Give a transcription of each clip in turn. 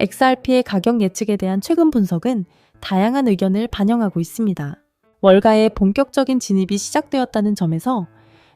XRP의 가격 예측에 대한 최근 분석은 다양한 의견을 반영하고 있습니다. 월가의 본격적인 진입이 시작되었다는 점에서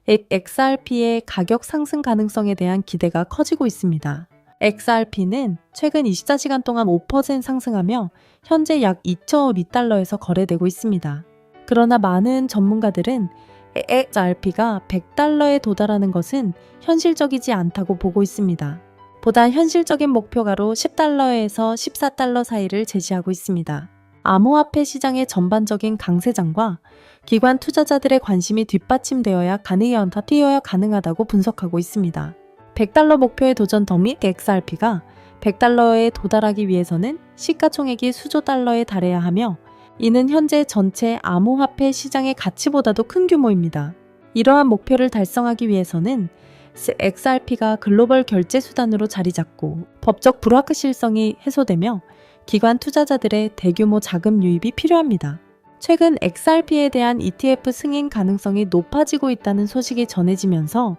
XRP의 가격 상승 가능성에 대한 기대가 커지고 있습니다. XRP는 최근 24시간 동안 5% 상승하며 현재 약 2,002달러에서 거래되고 있습니다. 그러나 많은 전문가들은 XRP가 100달러에 도달하는 것은 현실적이지 않다고 보고 있습니다. 보다 현실적인 목표가로 10달러에서 14달러 사이를 제시하고 있습니다. 암호화폐 시장의 전반적인 강세장과 기관 투자자들의 관심이 뒷받침되어야 가능해야 뛰어야 가능하다고 분석하고 있습니다. 100달러 목표의 도전 덕및 XRP가 100달러에 도달하기 위해서는 시가총액이 수조 달러에 달해야 하며 이는 현재 전체 암호화폐 시장의 가치보다도 큰 규모입니다. 이러한 목표를 달성하기 위해서는 XRP가 글로벌 결제 수단으로 자리 잡고 법적 불확실성이 해소되며 기관 투자자들의 대규모 자금 유입이 필요합니다. 최근 XRP에 대한 ETF 승인 가능성이 높아지고 있다는 소식이 전해지면서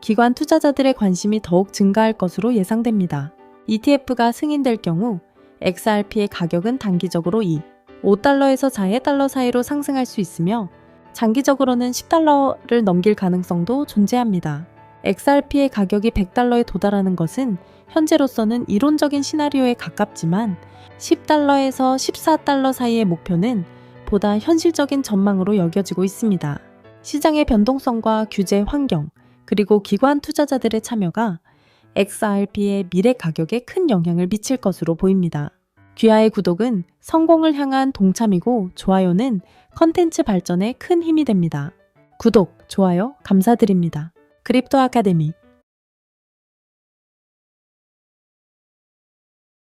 기관 투자자들의 관심이 더욱 증가할 것으로 예상됩니다. ETF가 승인될 경우 XRP의 가격은 단기적으로 2, 5달러에서 4의 달러 사이로 상승할 수 있으며 장기적으로는 10달러를 넘길 가능성도 존재합니다. XRP의 가격이 100달러에 도달하는 것은 현재로서는 이론적인 시나리오에 가깝지만 10달러에서 14달러 사이의 목표는 보다 현실적인 전망으로 여겨지고 있습니다. 시장의 변동성과 규제 환경, 그리고 기관 투자자들의 참여가 XRP의 미래 가격에 큰 영향을 미칠 것으로 보입니다. 귀하의 구독은 성공을 향한 동참이고 좋아요는 컨텐츠 발전에 큰 힘이 됩니다. 구독, 좋아요 감사드립니다. 크립토 아카데미